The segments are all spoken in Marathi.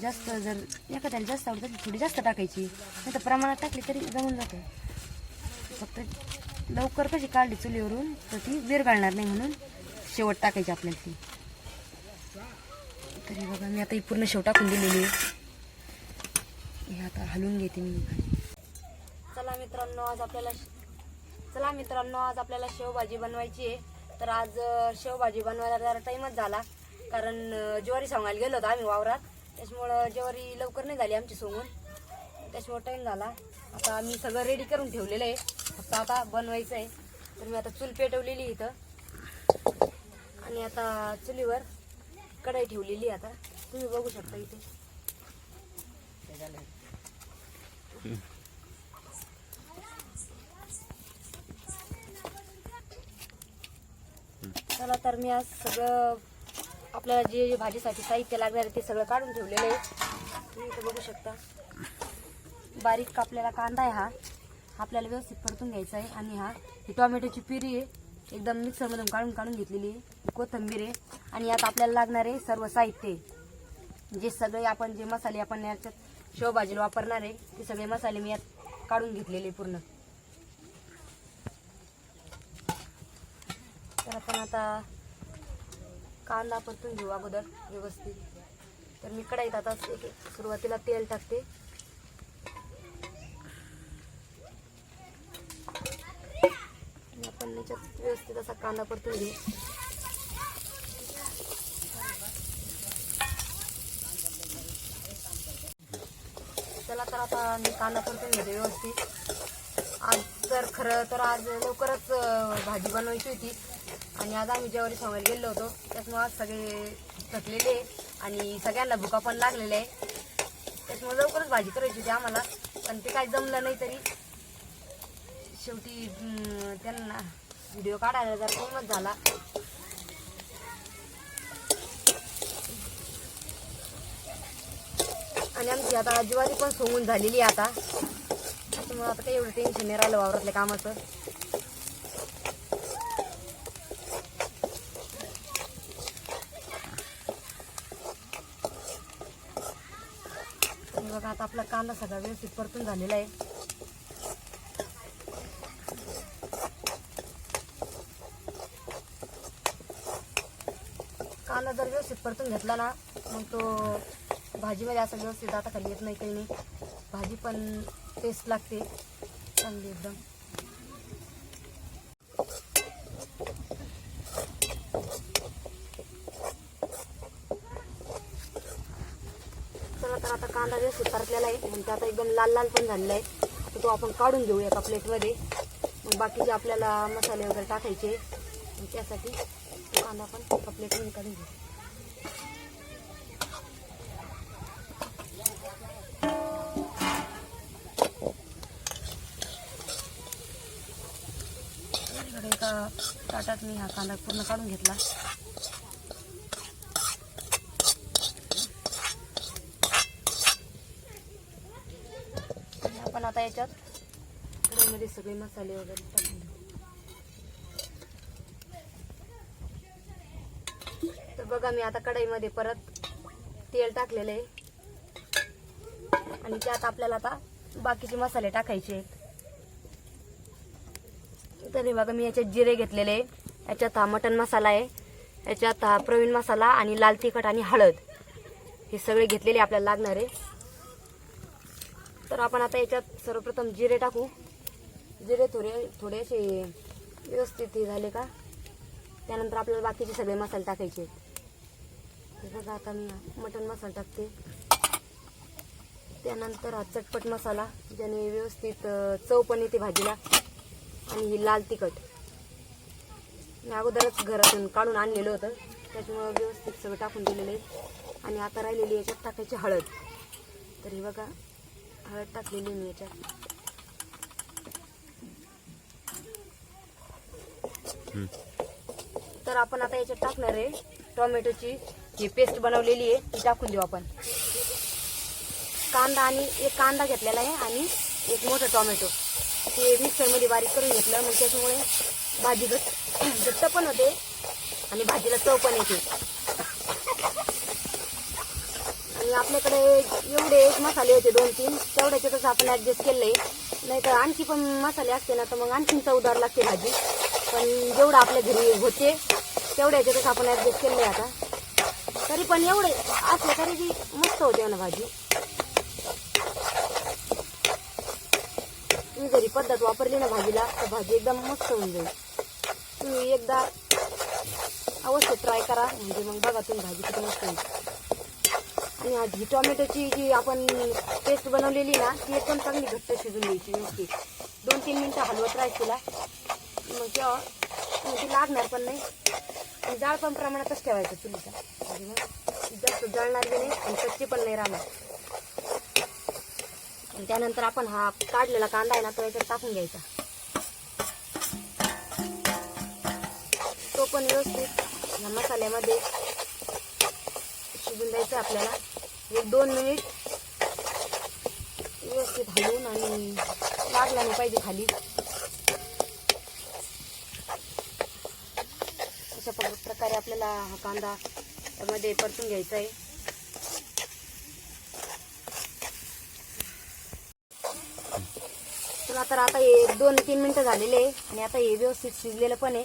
जास्त जर एखाद्याला जास्त आवडत असेल थोडी जास्त टाकायची. नाही तर प्रमाणात टाकली तरी जमून जातं. फक्त लवकर कशी काढली चुलीवरून तर ती वेर घालणार नाही म्हणून शेवट टाकायची आपल्याला ती. तरी बघा मी आता ही पूर्ण शेव टाकून दिलेली आहे. हे आता हलवून घेते मी. चला मित्रांनो आज आपल्याला चला मित्रांनो आज आपल्याला शेवभाजी बनवायची आहे. तर आज शेवभाजी बनवायला जरा टाईमच झाला. कारण ज्वारी सांगायला गेलो होतो आम्ही वावरात. त्याच्यामुळं जेवारी लवकर नाही झाली आमची सोंगून त्याच्यामुळं टाईम झाला. आता मी सगळं रेडी करून ठेवलेलं आहे. फक्त आता बनवायचं आहे तर मी आता चूल पेटवलेली आहे इथं. आणि आता चुलीवर कढाई ठेवलेली आहे आता. तुम्ही बघू शकता इथे. चला तर मी आज सगळं आपल्याला जे जे भाजीसाठी साहित्य लागणार आहे ते सगळं काढून ठेवलेलं आहे. तुम्ही इथं बघू शकता. बारीक कापलेला कांदा आहे हा. आपल्याला व्यवस्थित परतून घ्यायचा आहे. आणि हा ही टोमॅटोची पिरी आहे. एकदम मिक्सरमधून काढून काढून घेतलेली आहे. कोथंबीर कोथिंबीर आहे. आणि यात आपल्याला लागणार आहे सर्व साहित्य जे सगळे आपण जे मसाले आपण याच्यात शेवभाजीला वापरणार आहे ते सगळे मसाले मी यात काढून घेतलेले पूर्ण. तर आपण आता कांदा परतून घेऊ अगोदर व्यवस्थित. तर मी कढाईत आता सुरुवातीला तेल टाकते. आपण याच्यात व्यवस्थित असा कांदा परतून घेऊ. चला तर आता मी कांदा परतून घेते व्यवस्थित. आज तर खरं तर आज लवकरच भाजी बनवायची होती. आणि आज आम्ही जेवारी सांगायला गेलो होतो त्याच्यामुळे आज सगळे थकलेले आहे आणि सगळ्यांना भुका पण लागलेले आहे त्याच्यामुळे लवकरच भाजी करायची होती आम्हाला पण ते काय जमलं नाही तरी. शेवटी त्यांना व्हिडिओ काढायला जर कोणच झाला. आणि आमची आता आजीबाजी पण सोंगून झालेली आहे आता. त्याच्यामुळे आता काही एवढं टेन्शन नाही राहिलं वावरातल्या कामाचं. बघा आता आपला कांदा सगळा व्यवस्थित परतून झालेला आहे. कांदा जर व्यवस्थित परतून घेतला ना मग तो भाजीमध्ये असं व्यवस्थित आता खाली येत नाही काही नाही. भाजी पण टेस्ट लागते चांगली एकदम चला तर आता कांदा आहे. म्हणजे आता एकदम लाल लाल पण झालेला आहे. तो आपण काढून घेऊ एका प्लेटमध्ये. मग बाकीचे आपल्याला मसाले वगैरे टाकायचे त्यासाठी तो कांदा पण एका प्लेटमध्ये काढून घेऊ. एका ताटात मी हा कांदा पूर्ण काढून घेतला आणि आपण आता याच्यात? कढईमध्ये सगळे मसाले वगैरे टाकून. तर बघा मी आता कढईमध्ये परत तेल टाकलेलं आहे. आणि त्यात आपल्याला आता बाकीचे मसाले टाकायचे आहेत. तर हे बघा मी याच्यात जिरे घेतलेले आहे. याच्यात हा मटन मसाला आहे. याच्यात हा प्रवीण मसाला आणि लाल तिखट आणि हळद. हे सगळे घेतलेले आपल्याला लागणार आहे. तर आपण आता याच्यात सर्वप्रथम जिरे टाकू. जिरे थोडे थोडेसे व्यवस्थित हे झाले का? त्यानंतर आपल्याला बाकीचे सगळे मसाले टाकायचे. बघा आता मी मटन मसाला टाकते. त्यानंतर हा चटपट मसाला ज्याने व्यवस्थित चव पण येते भाजीला. आणि ही लाल तिखट. मी अगोदरच घरातून काढून आणलेलं होतं. त्याच्यामुळं व्यवस्थित सगळं टाकून दिलेलं आहे. आणि आता राहिलेली याच्यात टाकायची हळद. तर ही बघा हळद टाकलेली मी याच्यात तर आपण आता याच्यात टाकणार आहे. टोमॅटोची ही पेस्ट बनवलेली आहे ती टाकून देऊ आपण. कांदा आणि एक कांदा घेतलेला आहे आणि एक मोठं टोमॅटो. ते मिक्सरमध्ये बारीक करून घेतलं मग त्याच्यामुळे भाजी घट घट्ट पण होते आणि भाजीला चव पण येते आणि आपल्याकडे एवढे एक मसाले होते दोन तीन तेवढ्याच्यातच आपण ऍडजस्ट केलंय. नाही तर आणखी पण मसाले असते ना तर मग आणखीन चवदार लागते भाजी. पण जेवढं आपल्या घरी होते तेवढ्याच्यातच आपण ऍडजस्ट केलंय आता. तरी पण एवढे असले तरी ती मस्त होते ना भाजी. तुम्ही जरी पद्धत वापरली ना भाजीला तर भाजी एकदम मस्त होऊन जाईल. तुम्ही एकदा अवश्य ट्राय करा म्हणजे मग बघा तुम्ही भाजी किती मस्त होईल. आणि आज ही टोमॅटोची जी आपण पेस्ट बनवलेली ना ती एकदम चांगली घट्ट शिजून द्यायची नुसती. दोन तीन मिनटं हलवत राहायची तिला मग तेव्हा ती लागणार पण नाही. आणि जाळ पण प्रमाणातच ठेवायचं चुलीचा. म्हणजे मग जास्त जळणार बी नाही आणि कच्ची पण नाही राहणार. त्यानंतर आपण हा काढलेला कांदा आहे ना तो याच्यात टाकून घ्यायचा. तो पण व्यवस्थित या मसाल्यामध्ये द्यायचं आपल्याला. एक दोन मिनिट. व्यवस्थित हलवून आणि लागला नाही पाहिजे खाली. अशा प्रकारे आपल्याला हा कांदा त्यामध्ये परतून घ्यायचा आहे. चला तर आता हे दोन तीन मिनटं झालेले आहे आणि आता हे व्यवस्थित शिजलेलं पण आहे.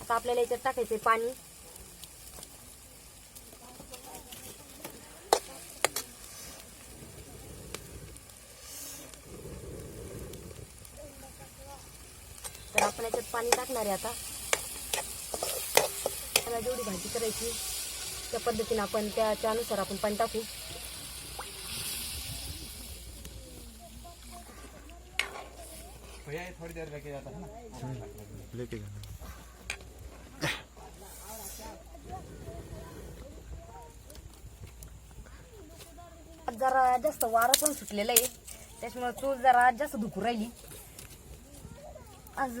आता आपल्याला याच्यात टाकायचं आहे पाणी तर आपण याच्यात पाणी टाकणार आहे आता. त्याला जेवढी भाजी करायची त्या पद्धतीने आपण त्या त्यानुसार आपण पाणी टाकू. थोड़ी देर लेके जाता है ना. लेके जाना आज जरा जास्त वारं पण सुटलेलं आहे. त्याच्यामुळे चूल जरा जास्त धुकू राहिली. आज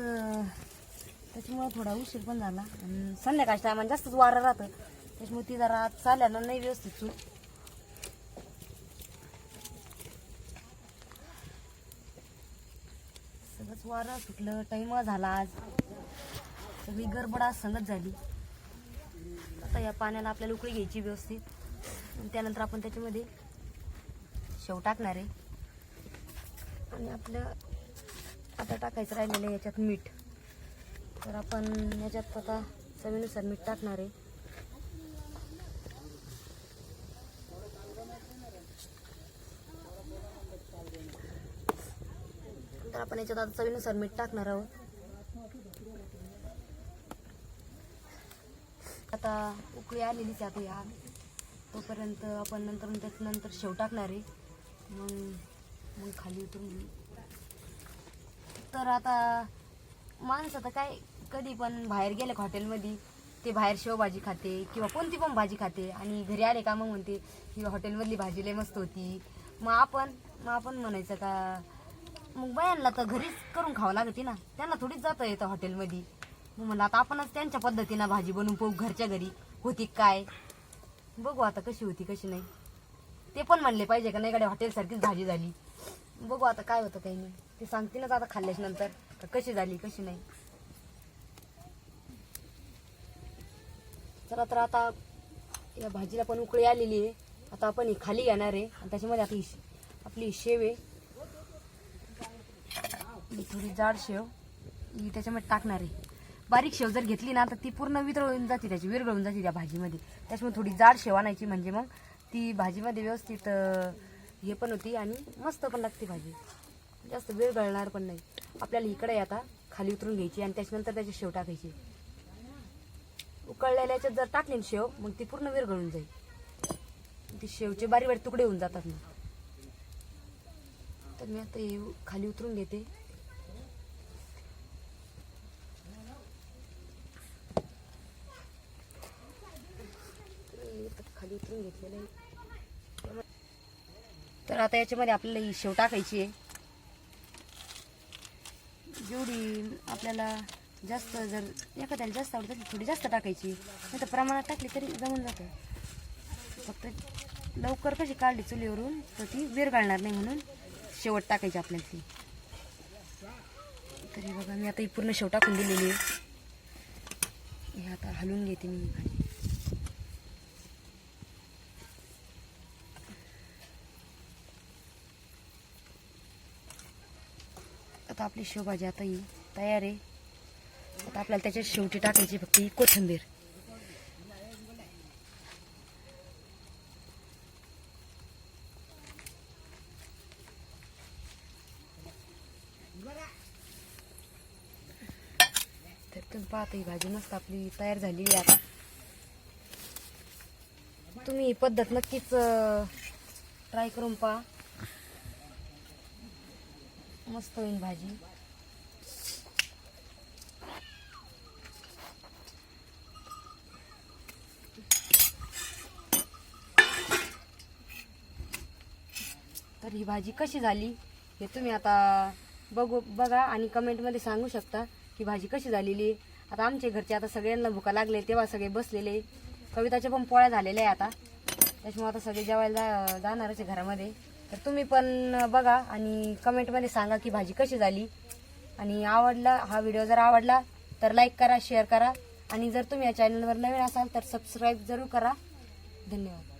त्याच्यामुळे थोडा उशीर पण झाला. आणि संध्याकाळच्या टायमाला जास्तच वारं राहतं. त्याच्यामुळे ती जरा चाल्याला चालल्यानं नाही व्यवस्थित चूल सगळंच वारं सुटलं. टाइम झाला आज. सगळी गडबड आज संगत झाली. आता या पाण्याला आपल्याला उकळी घ्यायची व्यवस्थित. त्यानंतर आपण त्याच्यामध्ये शेव टाकणार आहे. आणि आपलं आता टाकायचं राहिलेलं आहे याच्यात मीठ. तर आपण याच्यात आता चवीनुसार मीठ टाकणार आहे. तर आपण याच्यात आता चवीनुसार मीठ टाकणार आहोत. आता उकळी आलेलीच आहे या. तोपर्यंत आपण नंतर त्याच्यानंतर शेव टाकणार आहे. मग मग खाली उतरून तर आता माणसं तर काय कधी पण बाहेर गेले हॉटेलमध्ये ते बाहेर शेवभाजी खाते किंवा कोणती पण भाजी खाते आणि घरी आले का मग म्हणते ही हॉटेलमधली भाजी लय मस्त होती. मग आपण मग आपण म्हणायचं का मग बायांना तर घरीच करून खावं लागते ना त्यांना थोडीच जाता येतं हॉटेलमध्ये. मग म्हणलं आता आपणच त्यांच्या पद्धतीनं भाजी बनवून पाहू घरच्या घरी होती काय? बघू आता कशी होती कशी नाही. ते पण म्हणले पाहिजे का नाही गाडी हॉटेलसारखीच भाजी झाली. बघू आता काय होतं काही नाही. ते सांगतीलच आता खाल्ल्याच्या नंतर कशी झाली कशी नाही. चला तर आता या भाजीला पण उकळी आलेली आहे. आता आपण ही खाली घेणार आहे. आणि त्याच्यामध्ये आता ही शे- आपली शेव आहे. थोडी जाड शेव ही त्याच्यामध्ये टाकणार आहे. बारीक शेव जर घेतली ना तर ती पूर्ण वितळून जाते त्याची विरघळून जाते त्या भाजीमध्ये. त्याच्यामुळे थोडी जाड शेव आणायची म्हणजे मग ती भाजीमध्ये व्यवस्थित हे पण होती आणि मस्त पण लागते भाजी. जास्त वेळ गळणार पण नाही. आपल्याला इकडे आता खाली उतरून घ्यायची आणि त्याच्यानंतर त्याची शेव टाकायची. उकळलेल्या याच्यात जर टाकली ना शेव मग ती पूर्ण विरघळून जाईल. ती शेवचे बारी बारी तुकडे होऊन जातात मग. तर मी आता हे खाली उतरून घेते. खाली उतरून घेतलेलं आहे तर आता याच्यामध्ये आपल्याला ही शेव टाकायची आहे. जेवढी आपल्याला जास्त जर एखाद्याला जास्त आवडतं असेल थोडी जास्त टाकायची. नाही तर प्रमाणात टाकली तरी जमून जातं. फक्त लवकर कशी काढली चुलीवरून तर ती वेर घालणार नाही म्हणून शेवट टाकायची आपल्याला ती. तरी बघा मी आता ही पूर्ण शेव टाकून दिलेली आहे. हे आता हलवून घेते मी. आता आपली शेवभाजी आता ही तयार आहे. आता आपल्याला त्याच्या शेवटी टाकायची फक्त ही कोथिंबीर. तर तुम्ही पाहता ही भाजी मस्त आपली तयार झाली आहे आता. तुम्ही ही पद्धत नक्कीच ट्राय करून पहा. मस्त होईल भाजी. तर ही भाजी कशी झाली हे तुम्ही आता बघू बघा आणि कमेंटमध्ये सांगू शकता की भाजी कशी झालेली. आता आमच्या घरचे आता सगळ्यांना भुका लागले तेव्हा सगळे बसलेले. कविताच्या पण पोळ्या झालेल्या आहे आता. त्याच्यामुळे आता सगळे जेवायला जा- जाणारच आहे घरामध्ये. तर तुम्ही पण बघा आणि कमेंटमध्ये सांगा की भाजी कशी झाली. आणि आवडला हा व्हिडिओ जर आवडला तर लाईक करा शेअर करा. आणि जर तुम्ही या चॅनलवर नवीन असाल तर सबस्क्राईब जरूर करा. धन्यवाद.